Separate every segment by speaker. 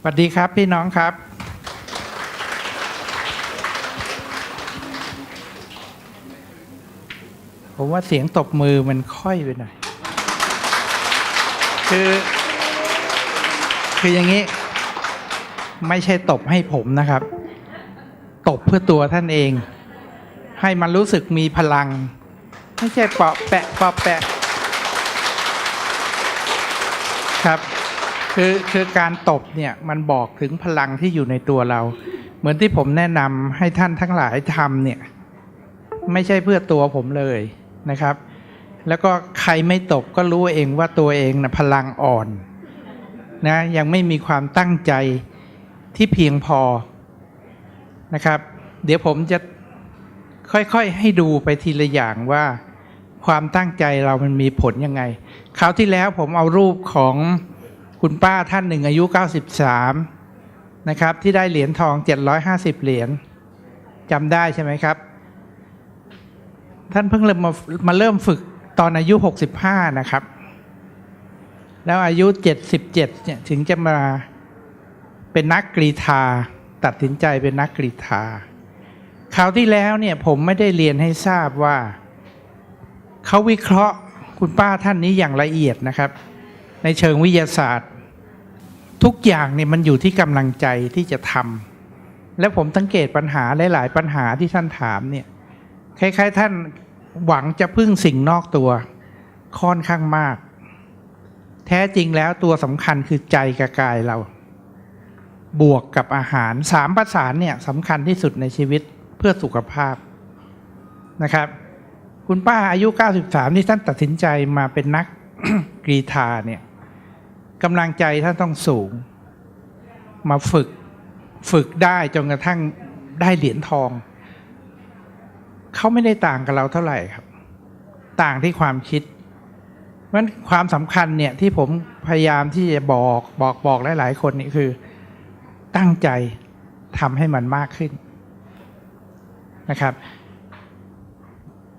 Speaker 1: สวัสดีครับพี่น้องครับ ผมว่าเสียงตบมือมันค่อยไปหน่อย คือ คืออย่างนี้ ไม่ใช่ตบให้ผมนะครับ ตบเพื่อตัวท่านเอง ให้มันรู้สึกมีพลัง ไม่ใช่เปาะแปะเปาะแปะครับ คือคือการตบเนี่ยมันบอกถึงพลังที่อยู่ในตัวเรา เหมือนที่ผมแนะนำให้ท่านทั้งหลายทำเนี่ย ไม่ใช่เพื่อตัวผมเลยนะครับ แล้วก็ใครไม่ตบก็รู้เองว่าตัวเองนะพลังอ่อนนะยังไม่มีความตั้งใจที่เพียงพอนะครับ เดี๋ยวผมจะค่อยๆให้ดูไปทีละอย่างว่าความตั้งใจเรามันมีผลยังไง คราวที่แล้วผมเอารูปของ คุณป้าท่านหนึ่งอายุ 93 นะครับ ที่ได้เหรียญทอง 750 เหรียญจำได้ใช่ไหมครับ ท่านเพิ่งเริ่มมามาเริ่มฝึกตอนอายุ 65 นะครับ แล้วอายุ 77 เนี่ยถึงจะมาเป็นนักกรีธาตัดสินใจเป็นนักกรีธาคราวที่แล้วเนี่ยผมไม่ได้เรียนให้ทราบว่าเขาวิเคราะห์คุณป้าท่านนี้อย่างละเอียดนะครับ ในเชิงวิทยาศาสตร์ ทุกอย่างเนี่ยมันอยู่ที่กำลังใจที่จะทำและผมสังเกตปัญหาหลาย ๆ ปัญหาที่ท่านถามเนี่ยคล้าย ๆ ท่านหวังจะพึ่งสิ่งนอกตัว ค่อนข้างมาก แท้จริงแล้วตัวสำคัญคือใจกับกายเรา บวกกับอาหารสามประสานเนี่ยสำคัญที่สุดในชีวิตเพื่อสุขภาพนะครับ คุณป้าอายุ 93 ที่ท่านตัดสินใจมาเป็นนักกรีธาเนี่ย กำลังใจท่านต้องสูง มาฝึกฝึกได้จนกระทั่งได้เหรียญทอง เขาไม่ได้ต่างกับเราเท่าไหร่ครับ ต่างที่ความคิดเพราะฉะนั้นความสำคัญเนี่ยที่ผมพยายามที่จะบอกบอกบอกหลาย ๆ คนนี่คือตั้งใจทำให้มันมากขึ้นนะครับ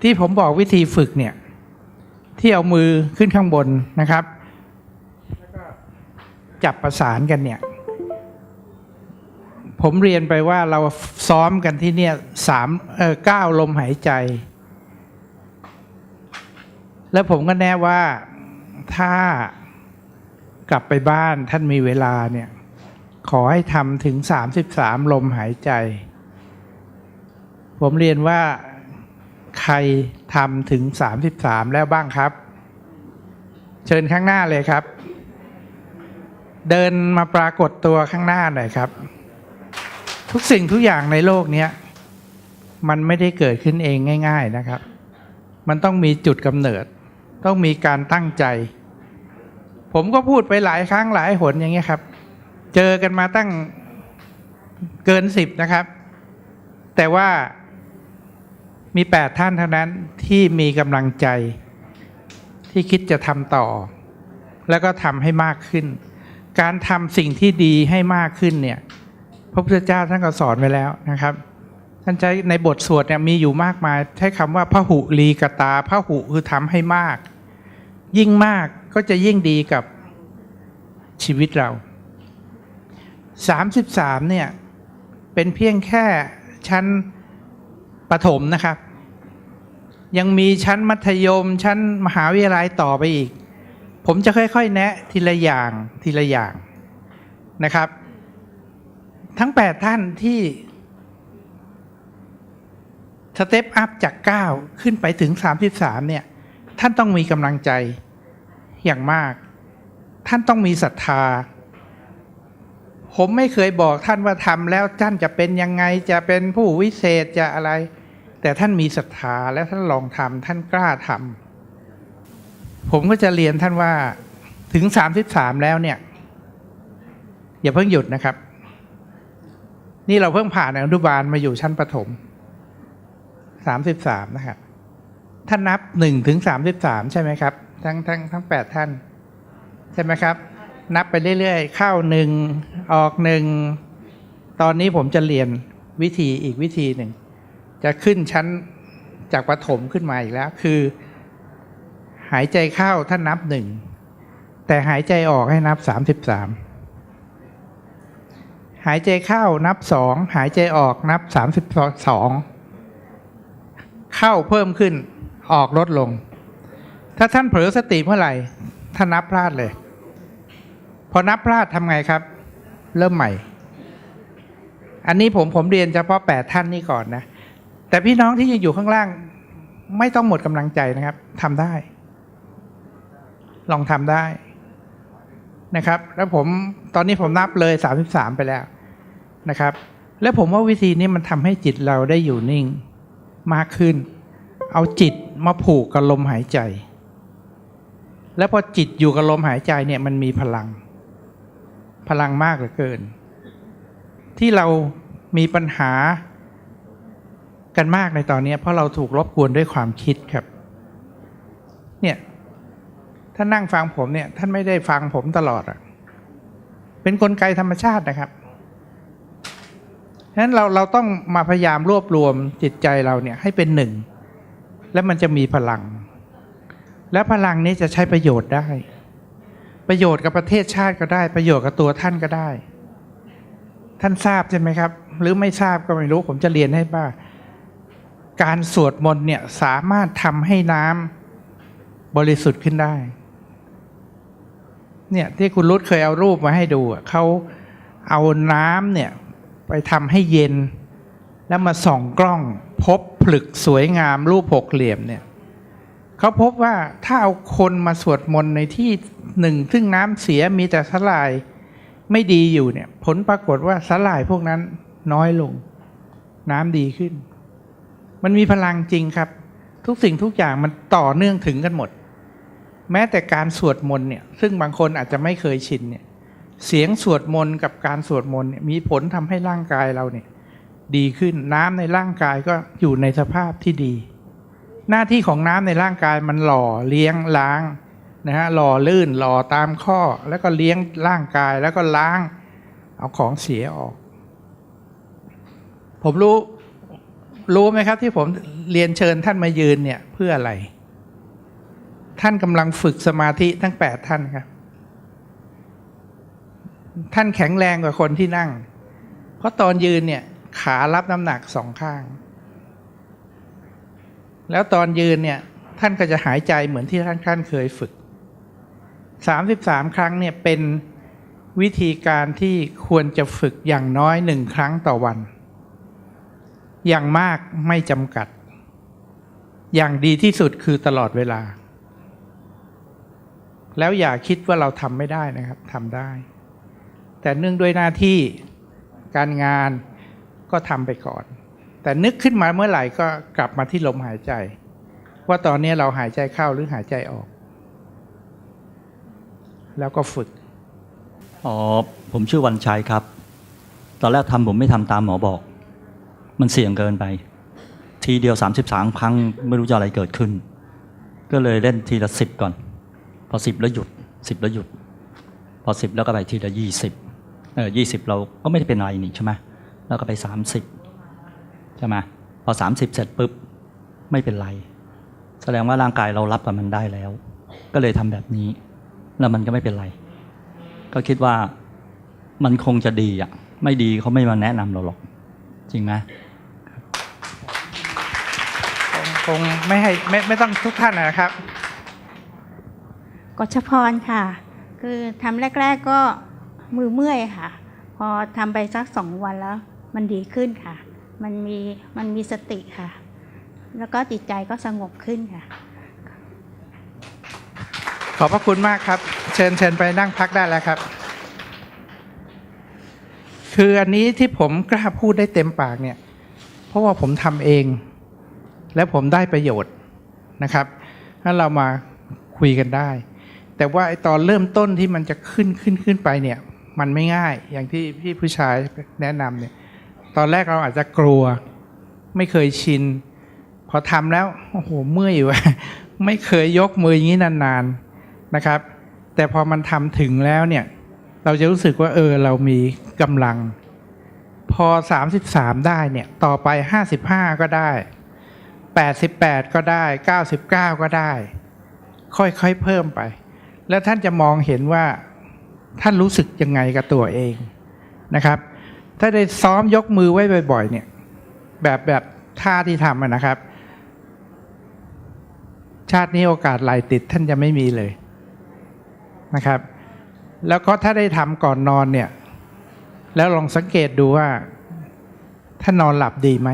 Speaker 1: ที่ผมบอกวิธีฝึกเนี่ย ที่เอามือขึ้นข้างบนนะครับ จับประสานกันเนี่ย ผมเรียนไปว่าเราซ้อมกันที่เนี่ยสามเออเก้าลมหายใจ แล้วผมก็แน่ว่าถ้ากลับไปบ้านท่านมีเวลาเนี่ย ขอให้ทำถึงสามสิบสามลมหายใจ ผมเรียนว่าใครทำถึงสามสิบสามแล้วบ้างครับ เชิญข้างหน้าเลยครับ เดินมาปรากฏตัวข้างหน้าหน่อยครับ ทุกสิ่งทุกอย่างในโลกนี้มันไม่ได้เกิดขึ้นเองง่าย ๆนะครับ มันต้องมีจุดกำเนิด ต้องมีการตั้งใจ ผมก็พูดไปหลายครั้งหลายหนอย่างเงี้ยครับ เจอกันมาตั้งเกินสิบนะครับ แต่ว่ามีแปดท่านเท่านั้นที่มีกำลังใจที่คิดจะทำต่อ แล้วก็ทำให้มากขึ้น การทำสิ่งที่ดีให้มากขึ้นเนี่ย พระพุทธเจ้าท่านก็สอนไว้แล้วนะครับ ท่านใช้ในบทสวดเนี่ยมีอยู่มากมาย ใช้คำว่าพระหุลีกตาพระหุคือทำให้มาก ยิ่งมากก็จะยิ่งดีกับชีวิตเรา 33เนี่ยเป็นเพียงแค่ชั้นประถมนะครับ ยังมีชั้นมัธยมชั้นมหาวิทยาลัยต่อไปอีก ผมจะค่อยๆ แนะทีละอย่างทีละอย่างนะครับ ทั้ง 8 ท่านที่สเต็ปอัพจาก 9 ขึ้นไปถึง 33 เนี่ย ท่านต้องมีกำลังใจอย่างมาก ท่านต้องมีศรัทธา ผมไม่เคยบอกท่านว่าทำแล้วท่านจะเป็นยังไงจะเป็นผู้วิเศษจะอะไร แต่ท่านมีศรัทธาและท่านลองทำท่านกล้าทำ ผมก็จะเรียนท่านว่าถึง33แล้วเนี่ย อย่าเพิ่งหยุดนะครับ นี่เราเพิ่งผ่านอนุบาลมาอยู่ชั้นประถม33นะครับท่านนับ1ถึง33ใช่ไหมครับ ทั้งทั้งทั้ง8ท่าน ใช่ไหมครับ นับไปเรื่อยๆ เข้าหนึ่งออกหนึ่งตอนนี้ผมจะเรียนวิธีอีกวิธีหนึ่ง จะขึ้นชั้นจากประถมขึ้นมาอีกแล้ว คือ หายใจเข้าท่านนับหนึ่งแต่หายใจออกให้นับสามสิบสามหายใจเข้านับสองหายใจออกนับสามสิบสองเข้าเพิ่มขึ้นออกลดลง ถ้าท่านเผลอสติเมื่อไหร่ท่านนับพลาดเลย พอนับพลาดทำไงครับ เริ่มใหม่ อันนี้ผมผมเรียนเฉพาะแปดท่านนี้ก่อนนะ แต่พี่น้องที่ยังอยู่ข้างล่าง ไม่ต้องหมดกำลังใจนะครับทำได้ ลองทำได้นะครับ แล้วผมตอนนี้ผมนับเลยสามสิบสามไปแล้วนะครับ แล้วผมว่าวิธีนี้มันทำให้จิตเราได้อยู่นิ่งมากขึ้น เอาจิตมาผูกกับลมหายใจ แล้วพอจิตอยู่กับลมหายใจเนี่ยมันมีพลัง พลังมากเหลือเกิน ที่เรามีปัญหากันมากในตอนนี้เพราะเราถูกรบกวนด้วยความคิดครับ เนี่ย ถ้านนั่งฟังผมเนี่ย ท่านไม่ได้ฟังผมตลอดอะเป็นนกลไกธรรมชาตินะครับฉะนั้นเราเราต้องมาพยายามรวบรวมจิตใจเราเนี่ยให้เป็นหนึ่ง แล้วมันจะมีพลัง และพลังนี้จะใช้ประโยชน์ได้ ประโยชน์กับประเทศชาติก็ได้ ประโยชน์กับตัวท่านก็ได้ ท่านทราบใช่ไหมครับ หรือไม่ทราบก็ไม่รู้ผมจะเรียนให้บ้างการสวดมนต์เนี่ยสามารถทำให้น้ำบริสุทธิ์ขึ้นได้ เนี่ยที่คุณรุตเคยเอารูปมาให้ดูอะเขาเอาน้ำเนี่ยไปทำให้เย็น แล้วมาส่องกล้อง พบผลึกสวยงามรูปหกเหลี่ยมเนี่ยเขาพบว่าถ้าเอาคนมาสวดมนต์ในที่หนึ่งซึ่งน้ำเสียมีแต่สลายไม่ดีอยู่เนี่ย ผลปรากฏว่าสลายพวกนั้นน้อยลง น้ำดีขึ้น มันมีพลังจริงครับ ทุกสิ่งทุกอย่างมันต่อเนื่องถึงกันหมด แม้แต่การสวดมนต์เนี่ยซึ่งบางคนอาจจะไม่เคยชินเนี่ยเสียงสวดมนต์กับการสวดมนต์เนี่ยมีผลทำให้ร่างกายเราเนี่ยดีขึ้นน้ำในร่างกายก็อยู่ในสภาพที่ดี หน้าที่ของน้ำในร่างกายมันหล่อเลี้ยงล้างนะฮะหล่อลื่นหล่อตามข้อแล้วก็เลี้ยงร่างกายแล้วก็ล้างเอาของเสียออก ผมรู้รู้ไหมครับที่ผมเรียนเชิญท่านมายืนเนี่ยเพื่ออะไร ท่านกำลังฝึกสมาธิทั้งแปดท่านครับ ท่านแข็งแรงกว่าคนที่นั่ง เพราะตอนยืนเนี่ย ขารับน้ำหนักสองข้าง แล้วตอนยืนเนี่ย ท่านก็จะหายใจเหมือนที่ท่านท่านเคยฝึกสามสิบสามครั้งเนี่ยเป็นวิธีการที่ควรจะฝึกอย่างน้อยหนึ่งครั้งต่อวัน อย่างมากไม่จำกัด อย่างดีที่สุดคือตลอดเวลา แล้วอย่าคิดว่าเราทำไม่ได้นะครับทำได้ แต่เนื่องด้วยหน้าที่การงานก็ทำไปก่อน แต่นึกขึ้นมาเมื่อไหร่ก็กลับมาที่ลมหายใจ ว่าตอนนี้เราหายใจเข้าหรือหายใจออก แล้วก็ฝึก
Speaker 2: อ๋อผมชื่อวันชัยครับ ตอนแรกทำผมไม่ทำตามหมอบอก มันเสี่ยงเกินไป ทีเดียว 33 ครั้งไม่รู้จะอะไรเกิดขึ้น ก็เลยเล่นทีละสิบก่อน พอสิบแล้วหยุดสิบแล้วหยุด พอสิบแล้วก็ไปทีละยี่สิบเออยี่สิบเราก็ไม่ได้เป็นไรนี่ใช่ไหมแล้วก็ไปสามสิบใช่ไหมพอสามสิบเสร็จปุ๊บไม่เป็นไร แสดงว่าร่างกายเรารับกับมันได้แล้ว ก็เลยทำแบบนี้ แล้วมันก็ไม่เป็นไร ก็คิดว่ามันคงจะดีอะ ไม่ดีเขาไม่มาแนะนำเราหรอก จริงไหม
Speaker 1: คงคงไม่ให้ไม่ไม่ต้องทุกท่านนะครับ
Speaker 3: กชพรค่ะ คือทำแรก ๆก็มือเมื่อยค่ะ พอทำไปสักสองวันแล้ว มันดีขึ้นค่ะ มันมีมันมีสติค่ะ แล้วก็จิตใจก็สงบขึ้นค่ะ
Speaker 1: ขอบพระคุณมากครับ เชิญเชิญไปนั่งพักได้แล้วครับ คืออันนี้ที่ผมกล้าพูดได้เต็มปากเนี่ย เพราะว่าผมทำเอง และผมได้ประโยชน์นะครับถ้าเรามาคุยกันได้ แต่ว่าไอตอนเริ่มต้นที่มันจะขึ้นขึ้นขึ้นไปเนี่ย มันไม่ง่ายอย่างที่พี่ผู้ชายแนะนำเนี่ย ตอนแรกเราอาจจะกลัว ไม่เคยชิน พอทำแล้วโอ้โหเมื่อยว่ไม่เคยยกมืออย่างนี้นานๆนะครับ แต่พอมันทำถึงแล้วเนี่ย เราจะรู้สึกว่าเออเรามีกำลัง พอ 33 ได้เนี่ย ต่อไป 55 ก็ได้ 88 ก็ได้ 99 ก็ได้ ค่อยๆเพิ่มไป แล้วท่านจะมองเห็นว่าท่านรู้สึกยังไงกับตัวเองนะครับ ถ้าได้ซ้อมยกมือไว้บ่อย ๆ เนี่ย แบบแบบท่าที่ทำนะครับ ชาตินี้โอกาสไหลติดท่านจะไม่มีเลยนะครับ แล้วก็ถ้าได้ทำก่อนนอนเนี่ย แล้วลองสังเกตดูว่าท่านนอนหลับดีไหม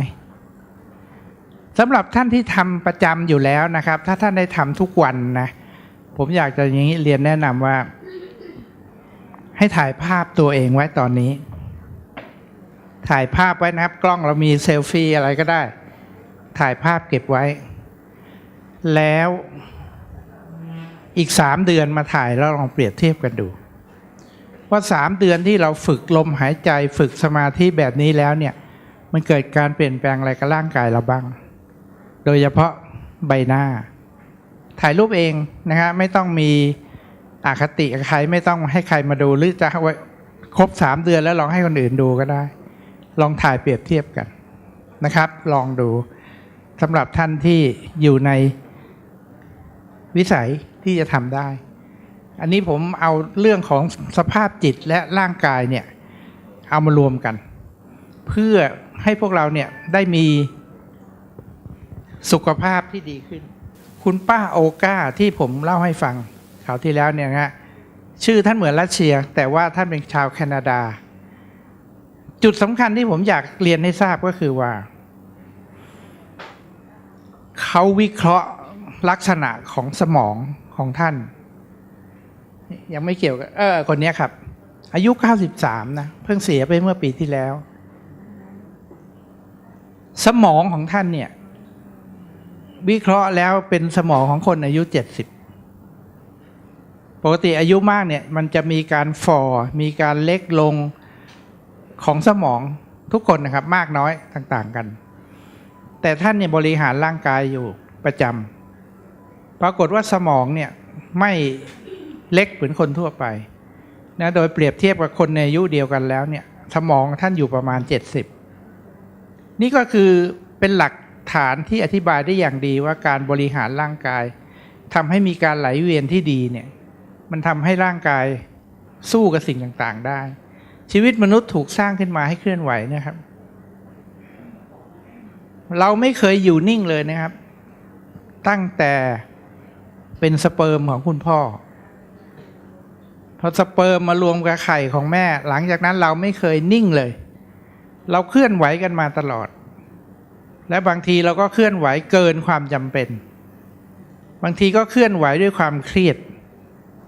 Speaker 1: สำหรับท่านที่ทำประจำอยู่แล้วนะครับ ถ้าท่านได้ทำทุกวันนะ ผมอยากจะอย่างนี้เรียนแนะนำว่า ให้ถ่ายภาพตัวเองไว้ตอนนี้ ถ่ายภาพไว้นะครับ กล้องเรามีเซลฟี่อะไรก็ได้ ถ่ายภาพเก็บไว้ แล้วอีกสามเดือนมาถ่ายแล้วลองเปรียบเทียบกันดู ว่าสามเดือนที่เราฝึกลมหายใจฝึกสมาธิแบบนี้แล้วเนี่ย มันเกิดการเปลี่ยนแปลงอะไรกับร่างกายเราบ้าง โดยเฉพาะใบหน้า ถ่ายรูปเองนะฮะไม่ต้องมีอคติใครไม่ต้องให้ใครมาดูหรือจะไว้ครบสามเดือนแล้วลองให้คนอื่นดูก็ได้ ลองถ่ายเปรียบเทียบกันนะครับ ลองดูสำหรับท่านที่อยู่ในวิสัยที่จะทำได้ อันนี้ผมเอาเรื่องของสภาพจิตและร่างกายเนี่ย เอามารวมกัน เพื่อให้พวกเราเนี่ยได้มีสุขภาพที่ดีขึ้น คุณป้าโอก้าที่ผมเล่าให้ฟังคราวที่แล้วเนี่ยนะฮะชื่อท่านเหมือนรัสเซีย แต่ว่าท่านเป็นชาวแคนาดา จุดสำคัญที่ผมอยากเรียนให้ทราบก็คือว่า เขาวิเคราะห์ลักษณะของสมองของท่าน ยังไม่เกี่ยวกับเออคนนี้ครับ อายุ 93 นะ เพิ่งเสียไปเมื่อปีที่แล้ว สมองของท่านเนี่ย วิเคราะห์แล้วเป็นสมองของคนอายุ70ปกติอายุมากเนี่ยมันจะมีการฝ่อมีการเล็กลงของสมองทุกคนนะครับมากน้อยต่างๆกัน แต่ท่านเนี่ยบริหารร่างกายอยู่ประจำปรากฏว่าสมองเนี่ยไม่เล็กเหมือนคนทั่วไปนะโดยเปรียบเทียบกับคนในอายุเดียวกันแล้วเนี่ยสมองท่านอยู่ประมาณ 70 นี่ก็คือเป็นหลัก ฐานที่อธิบายได้อย่างดีว่าการบริหารร่างกายทำให้มีการไหลเวียนที่ดีเนี่ยมันทำให้ร่างกายสู้กับสิ่งต่างๆได้ ชีวิตมนุษย์ถูกสร้างขึ้นมาให้เคลื่อนไหวนะครับ เราไม่เคยอยู่นิ่งเลยนะครับ ตั้งแต่เป็นสเปิร์มของคุณพ่อพอสเปิร์มมารวมกับไข่ของแม่ หลังจากนั้นเราไม่เคยนิ่งเลย เราเคลื่อนไหวกันมาตลอด และบางทีเราก็เคลื่อนไหวเกินความจำเป็น บางทีก็เคลื่อนไหวด้วยความเครียด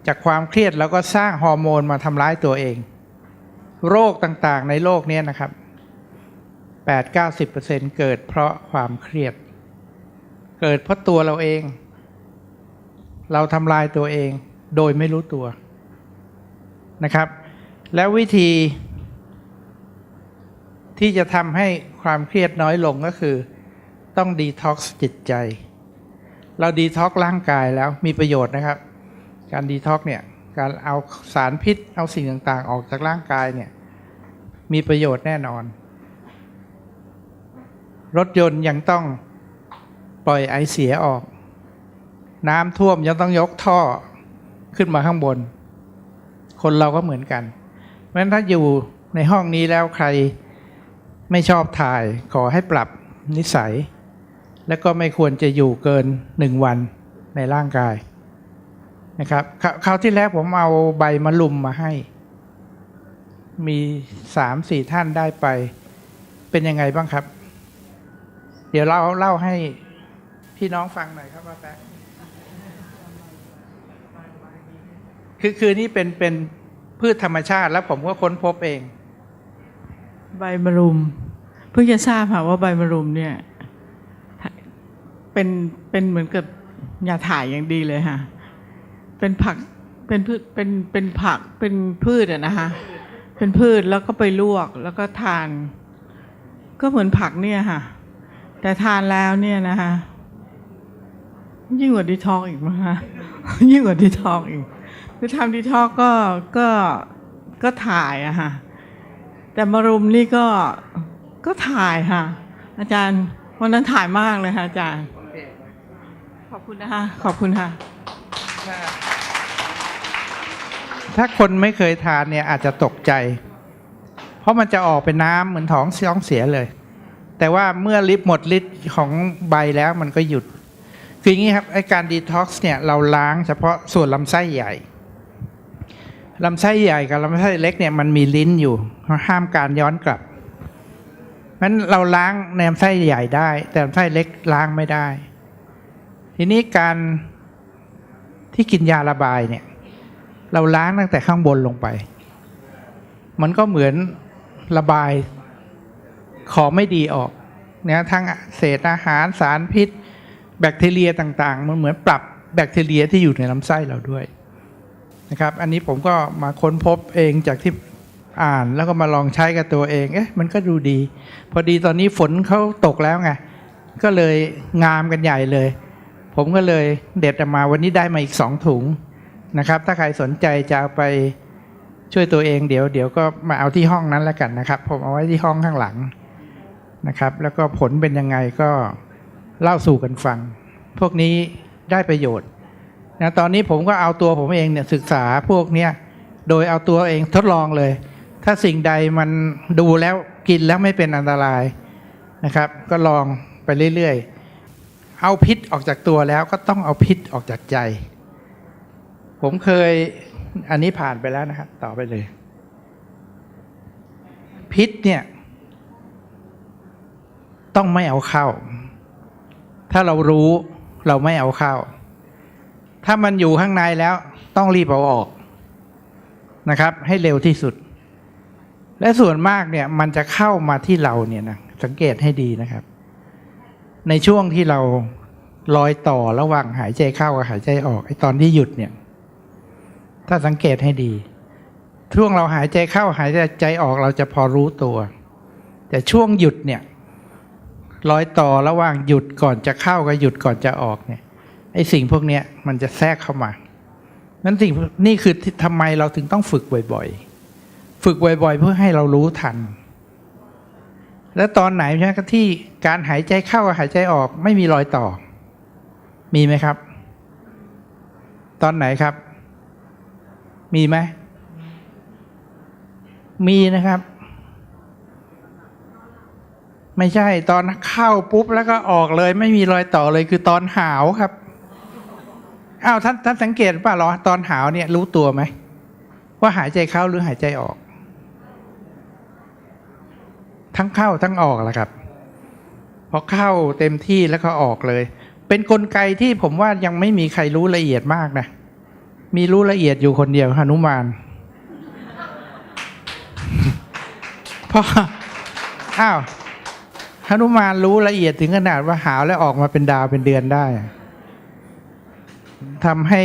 Speaker 1: จากความเครียดเราก็สร้างฮอร์โมนมาทำร้ายตัวเอง โรคต่างๆในโลกนี้นะครับ 8-90%เกิดเพราะความเครียด เกิดเพราะตัวเราเอง เราทำลายตัวเองโดยไม่รู้ตัวนะครับ แล้ววิธี ที่จะทำให้ความเครียดน้อยลงก็คือ ต้องดีท็อกซ์จิตใจ เราดีท็อกร่างกายแล้วมีประโยชน์นะครับ การดีท็อกเนี่ยการเอาสารพิษเอาสิ่งต่างๆ ออกจากร่างกายเนี่ยมีประโยชน์แน่นอน รถยนต์ยังต้องปล่อยไอเสียออก น้ำท่วมยังต้องยกท่อขึ้นมาข้างบน คนเราก็เหมือนกันเพราะฉะนั้นถ้าอยู่ในห้องนี้แล้วใคร ไม่ชอบถ่าย ขอให้ปรับนิสัย และก็ไม่ควรจะอยู่เกินหนึ่งวันในร่างกายนะครับคราวที่แล้วผมเอาใบมะลุมมาให้ มีสามสี่ท่านได้ไป เป็นยังไงบ้างครับ เดี๋ยวเราเล่าให้พี่น้องฟังหน่อยครับว่าแป๊ะคือคือนี่เป็นเป็นพืชธรรมชาติแล้วผมก็ค้นพบเอง
Speaker 4: ใบมะรุม เพิ่งจะทราบค่ะว่าใบมะรุมเนี่ยเป็นเป็นเหมือนกับยาถ่ายอย่างดีเลยค่ะ เป็นผักเป็นพืชเป็นเป็นผักเป็นพืชอะนะคะเป็นพืชแล้วก็ไปลวกแล้วก็ทาน ก็เหมือนผักเนี่ยค่ะ แต่ทานแล้วเนี่ยนะคะยิ่งกว่าดีทอกอีกมั้งคะยิ่งกว่าดีทอกอีกคือทำดีทอกก็ก็ก็ถ่ายอะค่ะ แต่มารุมนี่ก็ก็ถ่ายค่ะ อาจารย์วันนั้นถ่ายมากเลยค่ะ อาจารย์ ขอบคุณนะคะ ขอบคุณค่ะ
Speaker 1: ถ้าคนไม่เคยทานเนี่ยอาจจะตกใจพเพราะมันจะออกเป็นน้ำเหมือนท้องท้องเสียเลย แต่ว่าเมื่อลิฟต์หมดฤทธิ์ของใบแล้วมันก็หยุด คืออย่างนี้ครับไอการดีท็อกซ์เนี่ยเราล้างเฉพาะส่วนลำไส้ใหญ่ ลำไส้ใหญ่กับลำไส้เล็กเนี่ยมันมีลิ้นอยู่ห้ามการย้อนกลับนั้นเราล้างในลำไส้ใหญ่ได้ แต่ลำไส้เล็กล้างไม่ได้ ทีนี้การที่กินยาระบายเนี่ย เราล้างตั้งแต่ข้างบนลงไป มันก็เหมือนระบายของไม่ดีออกเนี่ยทั้งเศษอาหารสารพิษ แบคทีเรียต่างๆ มันเหมือนปรับแบคทีเรียที่อยู่ในลำไส้เราด้วย นะครับ อันนี้ผมก็มาค้นพบเองจากที่อ่านแล้วก็มาลองใช้กับตัวเอง เอ๊ะมันก็ดูดี พอดีตอนนี้ฝนเขาตกแล้วไง ก็เลยงามกันใหญ่เลย ผมก็เลยเด็ดออกมาวันนี้ได้มาอีกสองถุงนะครับ ถ้าใครสนใจจะไปช่วยตัวเองเดี๋ยวเดี๋ยวก็มาเอาที่ห้องนั้นแล้วกันนะครับ ผมเอาไว้ที่ห้องข้างหลังนะครับ แล้วก็ผลเป็นยังไงก็เล่าสู่กันฟัง พวกนี้ได้ประโยชน์ นะตอนนี้ผมก็เอาตัวผมเองเนี่ยศึกษาพวกเนี้ยโดยเอาตัวเองทดลองเลย ถ้าสิ่งใดมันดูแล้วกินแล้วไม่เป็นอันตรายนะครับ ก็ลองไปเรื่อยๆ เอาพิษออกจากตัวแล้วก็ต้องเอาพิษออกจากใจ ผมเคยอันนี้ผ่านไปแล้วนะครับ ต่อไปเลย พิษเนี่ย ต้องไม่เอาเข้า ถ้าเรารู้เราไม่เอาเข้า ถ้ามันอยู่ข้างในแล้วต้องรีบเอาออกนะครับ ให้เร็วที่สุด และส่วนมากเนี่ยมันจะเข้ามาที่เราเนี่ยนะสังเกตให้ดีนะครับ ในช่วงที่เรารอยต่อระหว่างหายใจเข้ากับหายใจออกไอตอนที่หยุดเนี่ย ถ้าสังเกตให้ดี ช่วงเราหายใจเข้าหายใจออกเราจะพอรู้ตัว แต่ช่วงหยุดเนี่ยรอยต่อระหว่างหยุดก่อนจะเข้ากับหยุดก่อนจะออกเนี่ย ไอ้สิ่งพวกเนี้ยมันจะแทรกเข้ามานั้นสิ่งนี่คือทำไมเราถึงต้องฝึกบ่อยๆ ฝึกบ่อยๆ เพื่อให้เรารู้ทัน แล้วตอนไหนใช่ไหมที่การหายใจเข้ากับหายใจออกไม่มีรอยต่อ มีไหมครับ ตอนไหนครับ มีไหม มีนะครับ ไม่ใช่ตอนเข้าปุ๊บแล้วก็ออกเลย ไม่มีรอยต่อเลยคือตอนหาวครับ อ้าวท่านท่านสังเกตป่ะเหรอตอนหาวเนี่ยรู้ตัวไหมว่าหายใจเข้าหรือหายใจออก ทั้งเข้าทั้งออกแหละครับพอเข้าเต็มที่แล้วก็ออกเลย เป็นนกลไกที่ผมว่ายังไม่มีใครรู้ละเอียดมากนะมีรู้ละเอียดอยู่คนเดียวหนุมานเพราะอ้าวหนุมานรู้ละเอียดถึงขนาดว่าหาวแล้วออกมาเป็นดาวเป็นเดือนได้ ทำให้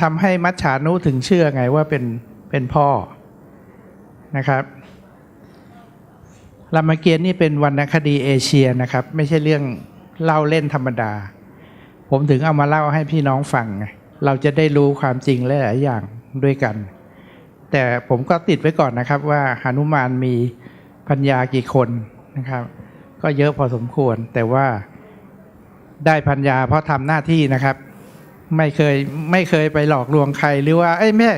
Speaker 1: ทำให้มัจฉานุถึงเชื่อไงว่าเป็นเป็นพ่อนะครับรามเกียรติ์นี่เป็นวรรณคดีเอเชียนะครับ ไม่ใช่เรื่องเล่าเล่นธรรมดา ผมถึงเอามาเล่าให้พี่น้องฟังไงเราจะได้รู้ความจริงหลายๆอย่างด้วยกัน แต่ผมก็ติดไว้ก่อนนะครับว่าหนุมานมีปัญญากี่คนนะครับ ก็เยอะพอสมควรแต่ว่าได้ปัญญาเพราะทำหน้าที่นะครับ ไม่เคยไม่เคยไปหลอกลวงใครหรือว่าเอ้ยไม่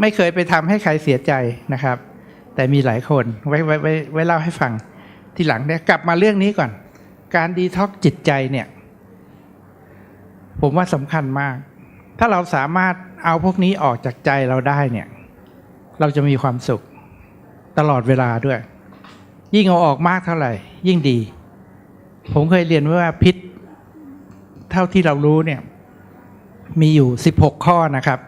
Speaker 1: ไม่เคยไปทำให้ใครเสียใจนะครับ แต่มีหลายคนไว้ไว้ไว้ไว้เล่าให้ฟังทีหลังเนี่ยกลับมาเรื่องนี้ก่อน การดีท็อกจิตใจเนี่ยผมว่าสำคัญมาก ถ้าเราสามารถเอาพวกนี้ออกจากใจเราได้เนี่ยเราจะมีความสุขตลอดเวลาด้วย ยิ่งเอาออกมากเท่าไหร่ ยิ่งดี ผมเคยเรียนว่าพิษ เท่าที่เรารู้เนี่ย มีอยู่ 16 ข้อนะครับ